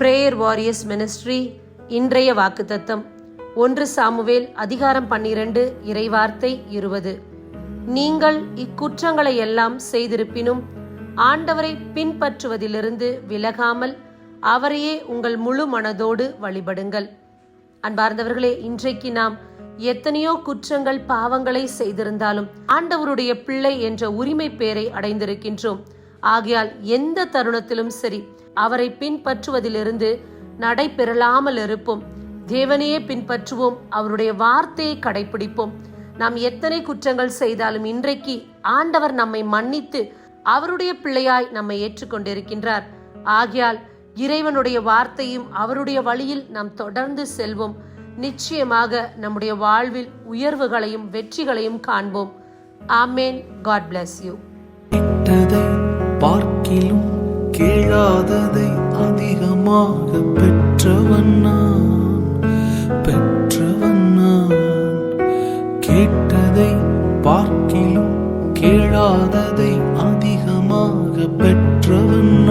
Prayer warriors ministry இன்றைய வாக்குத்தத்தம். ஒன்று சாமுவேல் அதிகாரம் பன்னிரண்டு இறைவார்த்தை இருபது. நீங்கள் இக்குற்றங்களை எல்லாம் செய்திருப்பினும் ஆண்டவரை பின்பற்றுவதிலிருந்து விலகாமல் அவரையே உங்கள் முழு மனதோடு வழிபடுங்கள். அன்பார்ந்தவர்களே இன்றைக்கு நாம் எத்தனையோ குற்றங்கள் பாவங்களை செய்திருந்தாலும் ஆண்டவருடைய பிள்ளை என்ற உரிமை பேரை அடைந்திருக்கின்றோம். ஆகையால் எந்த தருணத்திலும் சரி அவரை பின்பற்றுவதிலிருந்து நடைபெறலாமல் இருப்போம். தேவனையே பின்பற்றுவோம் அவருடைய வார்த்தையை கடைபிடிப்போம். நாம் எத்தனை குற்றங்கள் செய்தாலும் இன்றைக்கு ஆண்டவர் நம்மை மன்னித்து அவருடைய பிள்ளையாய் நம்மை ஏற்றுக்கொண்டிருக்கின்றார். ஆகையால் இறைவனுடைய வார்த்தையும் அவருடைய வழியில் நாம் தொடர்ந்து செல்வோம். நிச்சயமாக நம்முடைய வாழ்வில் உயர்வுகளையும் வெற்றிகளையும் காண்போம். ஆமேன். காட் பிளஸ் யூ கேளாததை அதிகமாக பெற்றவன் நான். பெற்றவன் நான். கேட்டதை பார்க்கிலும் கேளாததை அதிகமாக பெற்றவன்